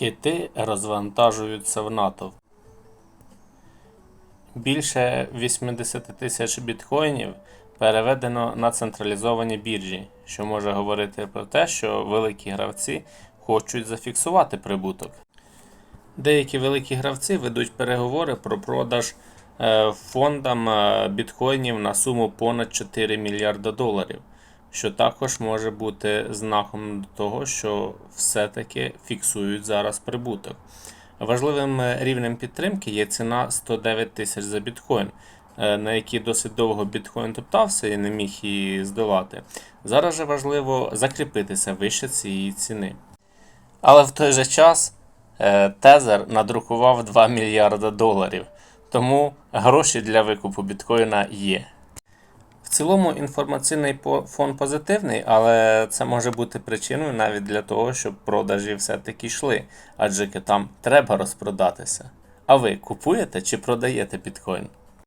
Кити розвантажуються в натовп. Більше 80 тисяч біткоїнів переведено на централізовані біржі, що може говорити про те, що великі гравці хочуть зафіксувати прибуток. Деякі великі гравці ведуть переговори про продаж е, фондам е, біткоїнів на суму понад 4 мільярда доларів, що також може бути знаком того, що все-таки фіксують зараз прибуток. Важливим е, рівнем підтримки є ціна 109 тисяч за біткоін, е, на якій досить довго біткоін топтався і не міг її здолати. Зараз же важливо закріпитися вище цієї ціни. Але в той же час е, Тезер надрукував 2 мільярда доларів, тому гроші для викупу біткоїна є. Цілому інформаційний фон позитивний, але це може бути причиною навіть для того, щоб продажі все-таки йшли, адже там треба розпродатися. А ви купуєте чи продаєте біткоін?